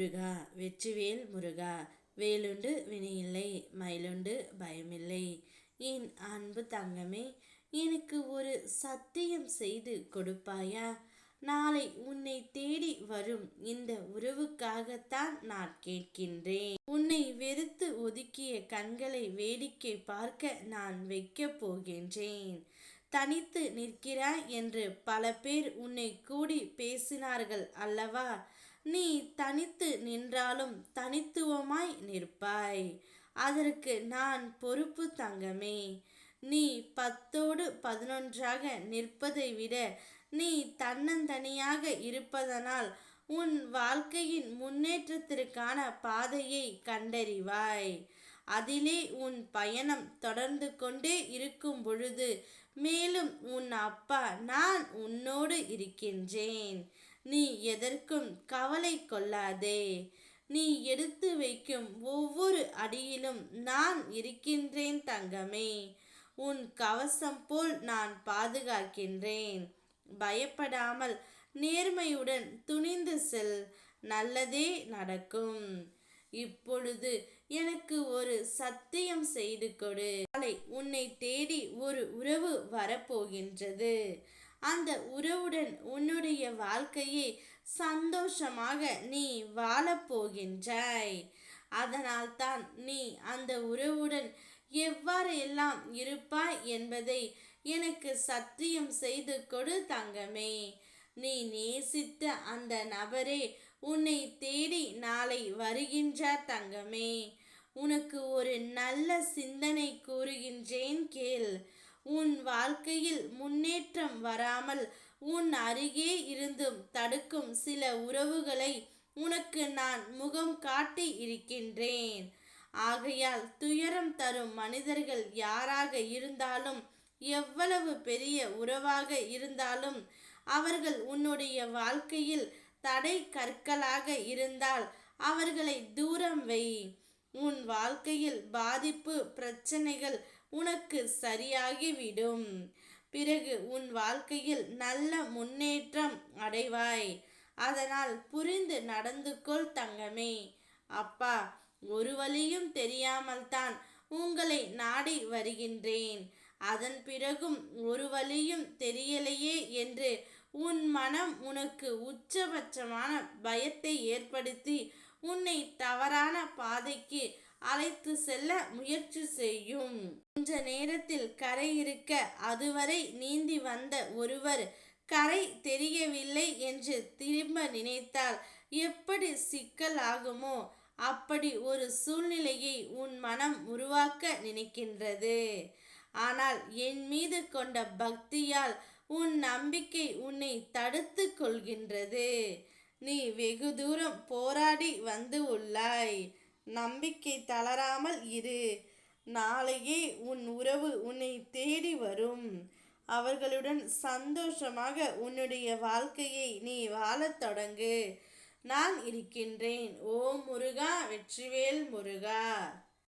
முருகா வெற்றிவேல் முருகா வேலுண்டு வினையில்லை மயிலுண்டு பயமில்லை. என் அன்பு தங்கமே எனக்கு ஒரு சத்தியம் செய்து கொடுப்பாயா? நாளை உன்னை தேடி வரும் இந்த உறவுக்காகத்தான் நான் கேட்கின்றேன். உன்னை வெறுத்து ஒதுக்கிய கண்களை வேடிக்கை பார்க்க நான் வைக்கப் போகின்றேன். தனித்து நிற்கிறாய் என்று பல பேர் உன்னை கூடி பேசினார்கள் அல்லவா? நீ தனித்து நின்றாலும் தனித்துவமாய் நிற்பாய். அதற்கு நான் பொறுப்பு தங்கமே. நீ பத்தோடு பதினொன்றாக நிற்பதை விட நீ தன்னந்தனியாக இருப்பதனால் உன் வாழ்க்கையின் முன்னேற்றத்திற்கான பாதையை கண்டறிவாய். அதிலே உன் பயணம் தொடர்ந்து கொண்டே இருக்கும் பொழுது மேலும் உன் அப்பா நான் உன்னோடு இருக்கின்றேன். நீ எதற்கும் கவலை கொள்ளாதே. நீ எடுத்து வைக்கும் ஒவ்வொரு அடியிலும் நான் இருக்கின்றேன் தங்கமே. உன் கவசம் போல் நான் பாதுகாக்கின்றேன். பயப்படாமல் நேர்மையுடன் துணிந்து செல். நல்லதே நடக்கும். இப்பொழுது எனக்கு ஒரு சத்தியம் செய்து கொடு. நாளை உன்னை தேடி ஒரு உறவு வரப்போகின்றது. அந்த உறவுடன் உன்னுடைய வாழ்க்கையை சந்தோஷமாக நீ வாழப்போகின்றாய் அதனால்தான் நீ அந்த உறவுடன் எவ்வாறு எல்லாம் இருப்பாய் என்பதை எனக்கு சத்தியம் செய்து கொடு தங்கமே. நீ நேசித்த அந்த நபரே உன்னை தேடி நாளை வருகின்றார் தங்கமே. உனக்கு ஒரு நல்ல சிந்தனை கூறுகின்றேன் கேள். உன் வாழ்க்கையில் முன்னேற்றம் வராமல் உன் அருகே இருந்தும் தடுக்கும் சில உறவுகளை உனக்கு நான் முகம் காட்டி இருக்கின்றேன். ஆகையால் துயரம் தரும் மனிதர்கள் யாராக இருந்தாலும் எவ்வளவு பெரிய உறவாக இருந்தாலும் அவர்கள் உன்னுடைய வாழ்க்கையில் தடை கற்களாக இருந்தால் அவர்களை தூரம் வை. உன் வாழ்க்கையில் பாதிப்பு பிரச்சனைகள் உனக்கு சரியாகிவிடும். பிறகு உன் வாழ்க்கையில் நல்ல முன்னேற்றம் அடைவாய். அதனால் புரிந்து நடந்து கொள் தங்கமே. அப்பா ஒரு வழியும் தெரியாமல் தான் உங்களை நாடி வருகின்றேன். அதன் பிறகும் ஒரு வழியும் தெரியலையே என்று உன் மனம் உனக்கு உச்சபட்சமான பயத்தை ஏற்படுத்தி உன்னை தவறான பாதைக்கு அழைத்து செல்ல முயற்சி செய்யும். கொஞ்ச நேரத்தில் கரை இருக்க அதுவரை நீந்தி வந்த ஒருவர் கரை தெரியவில்லை என்று திரும்ப நினைத்தால் எப்படி சிக்கல் ஆகுமோ அப்படி ஒரு சூழ்நிலையை உன் மனம் உருவாக்க நினைக்கின்றது. ஆனால் என் மீது கொண்ட பக்தியால் உன் நம்பிக்கை உன்னை தடுத்து கொள்கின்றது. நீ வெகு தூரம் போராடி வந்து உள்ளாய். நம்பிக்கை தளராமல் இரு. நாளையே உன் உறவு உன்னை தேடி வரும். அவர்களுடன் சந்தோஷமாக உன்னுடைய வாழ்க்கையை நீ வாழத் தொடங்கு. நான் இருக்கின்றேன். ஓ முருகா வெற்றிவேல் முருகா.